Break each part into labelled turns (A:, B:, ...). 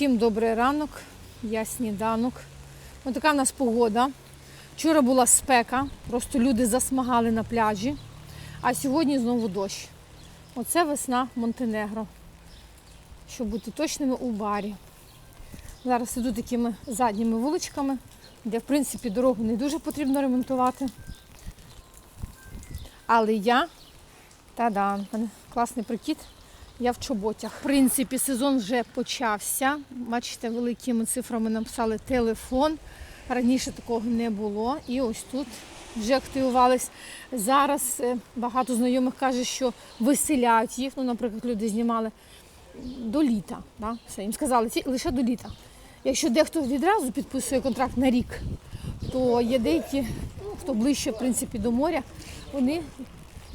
A: Всім добрий ранок, я сніданок. Ось така в нас погода. Вчора була спека, просто люди засмагали на пляжі, а сьогодні знову дощ. Оце весна Монтенегро. Щоб бути точними у барі. Зараз іду такими задніми вуличками, де в принципі дорогу не дуже потрібно ремонтувати. Але я, та-да, класний прикид, я в чоботях. В принципі, сезон вже почався. Бачите, великими цифрами написали телефон. Раніше такого не було. І ось тут вже активувались. Зараз е, багато знайомих каже, що виселяють їх. Ну, наприклад, люди знімали до літа. Да? Все, їм сказали, лише до літа. Якщо дехто відразу підписує контракт на рік, то є деякі, ну, хто ближче в принципі, до моря, вони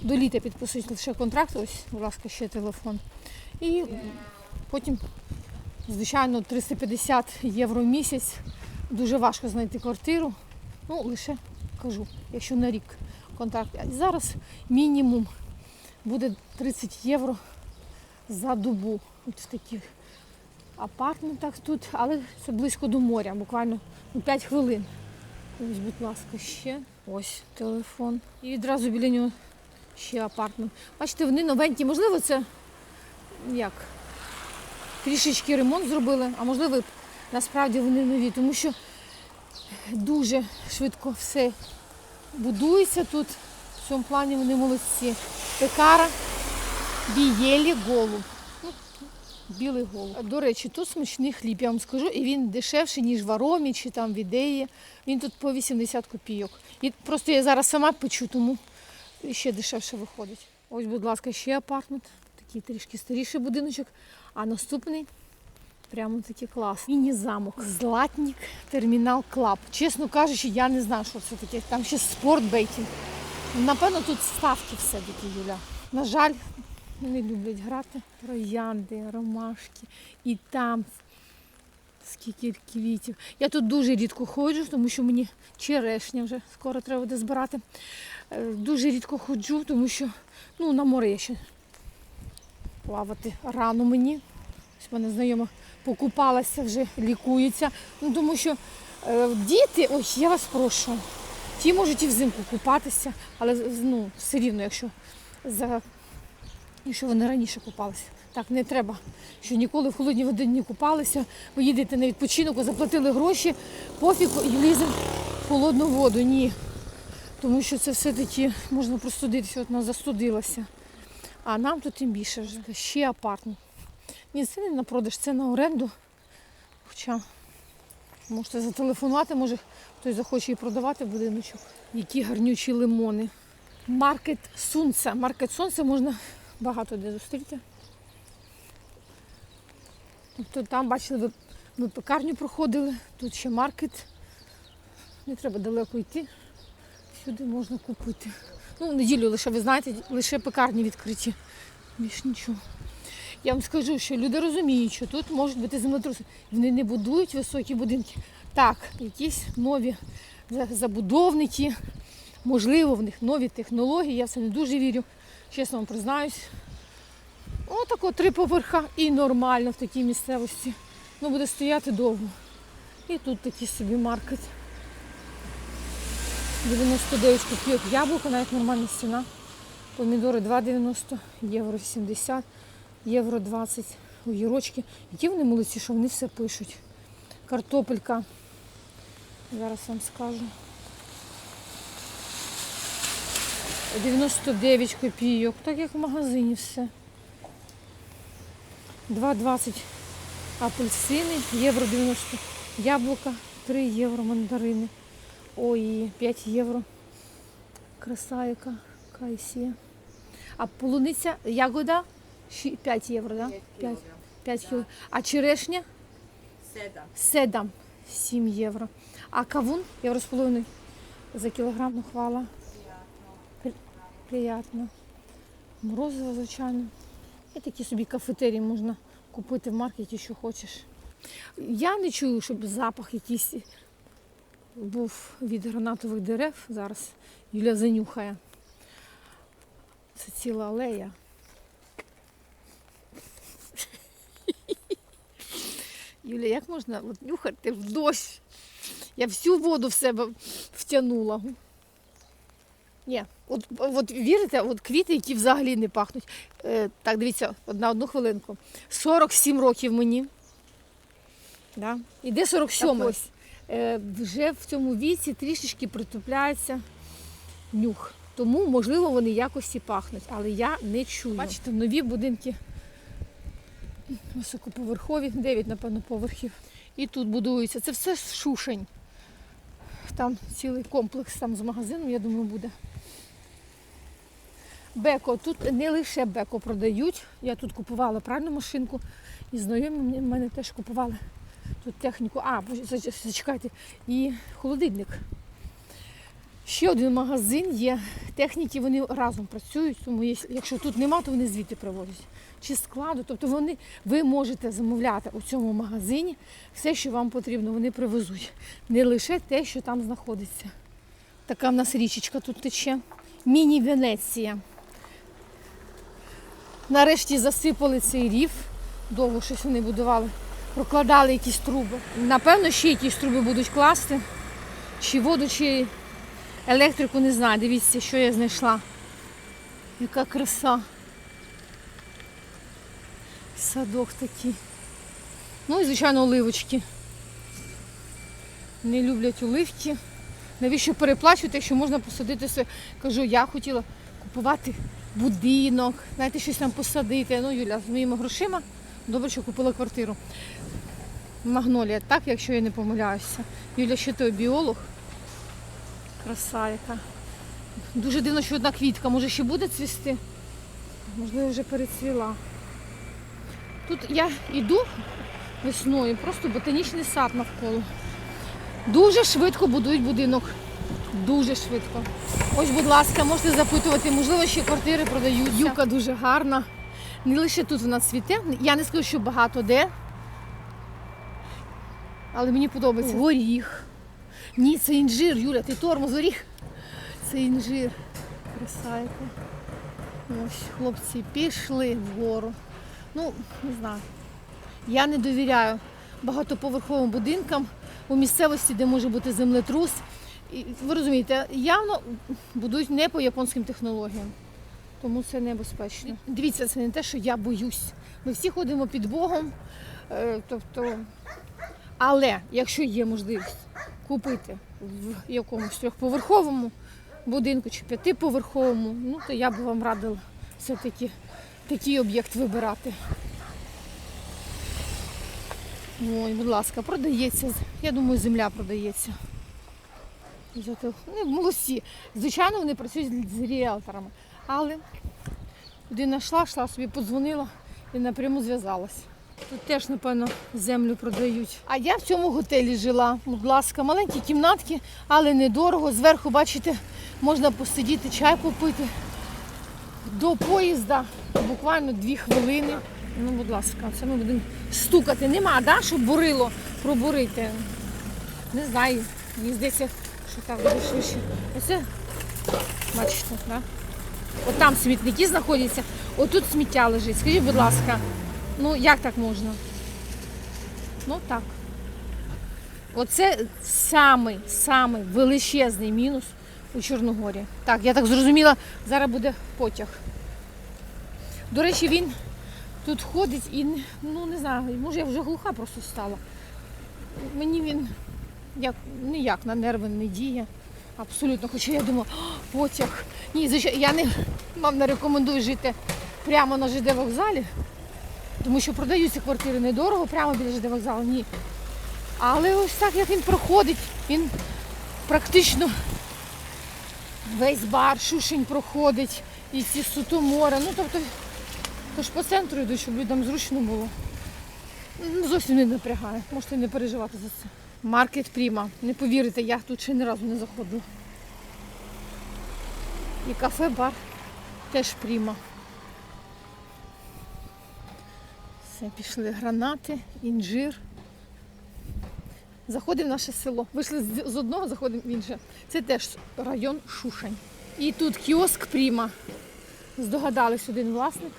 A: до літа підписують лише контракт. Ось, будь ласка, ще телефон. І потім, звичайно, 350 євро в місяць. Дуже важко знайти квартиру. Ну, лише кажу, якщо на рік контракт. А зараз мінімум буде 30 євро за добу. От в таких апартментах тут, але це близько до моря, буквально ну, 5 хвилин. Ось, будь ласка, ще. Ось телефон. І відразу біля нього ще апартмент. Бачите, вони новенькі. Можливо, це як? Трішечки ремонт зробили, а можливо, насправді вони нові, тому що дуже швидко все будується тут. В цьому плані вони молодці. Пекара бієлі голуб. Ну, Білий голуб. До речі, тут смачний хліб, я вам скажу, і він дешевший, ніж в Аромі чи там в ідеї. Він тут по 80 копійок. І просто я зараз сама печу, тому ще дешевше виходить. Ось, будь ласка, ще апартмент. Такий трішки старіший будиночок. А наступний прямо такий клас. Міні-замок. Златник термінал Клаб. Чесно кажучи, я не знаю, що це таке. Там ще спортбейтінг. Напевно, тут ставки все-таки, Юля. На жаль, не люблять грати. Троянди, ромашки. І там скільки квітів. Я тут дуже рідко ходжу, тому що мені черешня вже скоро треба буде збирати. Е, Дуже рідко ходжу, тому що ну, на море я ще плавати рано мені. Ось мене знайома покупалася, вже лікується. Ну, тому що е, діти, ось я вас прошу, ті можуть і взимку купатися, але ну, все рівно, якщо за якщо вони раніше купалися. Так, не треба, що ніколи в холодній воді не купалися. Ви їдете на відпочинок, заплатили гроші, пофіг і лізе в холодну воду. Ні. Тому що це все-таки можна простудитися, от вона застудилася. А нам тут тим більше вже. Ще апартмент. Ні, це не на продаж, це на оренду. Хоча можете зателефонувати, може хтось захоче і продавати будиночок. Які гарнючі лимони. Маркет Сонця. Маркет Сонця можна багато де зустріти. Тобто там, бачили, ви, ми пекарню проходили, тут ще маркет. Не треба далеко йти. Сюди можна купити. Ну, в неділю лише, ви знаєте, лише пекарні відкриті. Більш нічого. Я вам скажу, що люди розуміють, що тут можуть бути землетруси. Вони не будують високі будинки. Так, якісь нові забудовники, можливо, в них нові технології, я в не дуже вірю. Чесно вам признаюсь. Отако три поверха і нормально в такій місцевості. Ну, буде стояти довго. І тут такий собі маркет. 99 копійок яблуко, навіть нормальна ціна. Помідори 2,90, євро 70, євро 20, огірочки. Які вони молодці, що вони все пишуть. Картопелька. Зараз вам скажу. 99 копійок, так як в магазині все. 2,20 апельсини, євро 90 яблука, 3 євро мандарини. Ой, 5 євро. Краса яка, кайсія. А полуниця, ягода 5 євро. Да? 5, 5 кіло. А черешня?
B: Седа.
A: Седам 7 євро. А кавун євро з половиною за кілограм, ну хвала. При- Приятно. Морозиво, звичайно. І такі собі кафетерії можна купити в маркеті, що хочеш. Я не чую, щоб запах якийсь був від гранатових дерев. Зараз Юля занюхає. Це ціла алея. Юля, як можна от, нюхати в дощ? Я всю воду в себе втягнула. Ні, от, от вірите, от квіти, які взагалі не пахнуть. Е, так, дивіться, на одну хвилинку. 47 років мені. Да? Іде 47
B: Так
A: ось. Е, вже в цьому віці трішечки притупляється нюх. Тому, можливо, вони якось і пахнуть, але я не чую. Бачите, нові будинки високоповерхові, 9, напевно, поверхів. І тут будуються. Це все шушень. Там цілий комплекс там з магазином, я думаю, буде. Беко, тут не лише беко продають. Я тут купувала пральну машинку, і знайомі в мене теж купували тут техніку. А, зачекайте, і холодильник. Ще один магазин є. Техніки вони разом працюють, тому якщо тут нема, то вони звідти привозять. Чи складу. Тобто вони, ви можете замовляти у цьому магазині все, що вам потрібно, вони привезуть. Не лише те, що там знаходиться. Така в нас річечка тут тече. Міні-Венеція. Нарешті засипали цей рів. Довго щось вони будували. Прокладали якісь труби. Напевно, ще якісь труби будуть класти. Чи воду, чи електрику, не знаю. Дивіться, що я знайшла. Яка краса. Садок такий. Ну і, звичайно, оливочки. Не люблять оливки. Навіщо переплачувати, якщо можна посадити все? Кажу, я хотіла купувати будинок, знаєте, щось там посадити. Ну, Юля, з моїми грошима добре, що купила квартиру. Магнолія, так, якщо я не помиляюся. Юля, ще той біолог. Краса яка. Дуже дивно, що одна квітка, може ще буде цвісти. Можливо, вже перецвіла. Тут я йду весною, просто ботанічний сад навколо. Дуже швидко будують будинок. Дуже швидко. Ось, будь ласка, можете запитувати, можливо, ще квартири продають. Юка дуже гарна. Не лише тут вона цвіте. Я не скажу, що багато де. Але мені подобається. Горіх. Ні, це інжир, Юля, ти тормоз, горіх. Це інжир. Краса. Ось, хлопці пішли вгору. Ну, не знаю. Я не довіряю багатоповерховим будинкам у місцевості, де може бути землетрус. Ви розумієте, явно будують не по японським технологіям. Тому це небезпечно. Дивіться, це не те, що я боюсь. Ми всі ходимо під Богом. Е, тобто, але якщо є можливість купити в якомусь трьохповерховому будинку чи п'ятиповерховому, ну то я б вам радила все-таки такий об'єкт вибирати. Ой, будь ласка, продається. Я думаю, земля продається. Зато, ну, молодці. Звичайно, вони працюють з ріелторами. Але людина йшла, йшла собі, подзвонила і напряму зв'язалась. Тут теж, напевно, землю продають. А я в цьому готелі жила. Будь ласка, маленькі кімнатки, але недорого. Зверху, бачите, можна посидіти, чай попити. До поїзда буквально дві хвилини. Ну, будь ласка, це ми будемо стукати. Нема, да, щоб бурило пробурити. Не знаю. Мені здається, що так буде швидше. Оце, бачите, да? От там смітники знаходяться, отут сміття лежить. Скажіть, будь ласка, ну як так можна? Ну так. Оце самий, самий величезний мінус у Чорногорі. Так, я так зрозуміла, зараз буде потяг. До речі, він тут ходить і ну не знаю, може я вже глуха просто стала. Мені він як ніяк на нерви не діє. Абсолютно. Хоча я думала, «О, потяг. Ні, звичайно, я не вам не рекомендую жити прямо на ЖД вокзалі, тому що продаються квартири недорого, прямо біля ЖД вокзалу. Ні. Але ось так, як він проходить, він практично весь бар, шушень проходить, і ці сутомори. Ну, тобто, то ж по центру йду, щоб людям зручно було. Ну, Зовсім не напрягає, можете не переживати за це. Маркет Пріма. Не повірите, я тут ще ні разу не заходила. І кафе-бар теж Пріма. Все, пішли гранати, інжир. Заходимо в наше село. Вийшли з- одного, заходимо в інше. Це теж район Шушань. І тут кіоск Пріма. Здогадались один власник.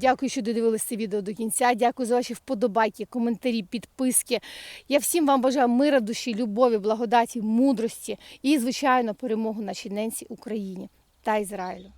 A: Дякую, що додивилися це відео до кінця. Дякую за ваші вподобайки, коментарі, підписки. Я всім вам бажаю мира душі, любові, благодаті, мудрості і, звичайно, перемогу нашій ненці Україні та Ізраїлю.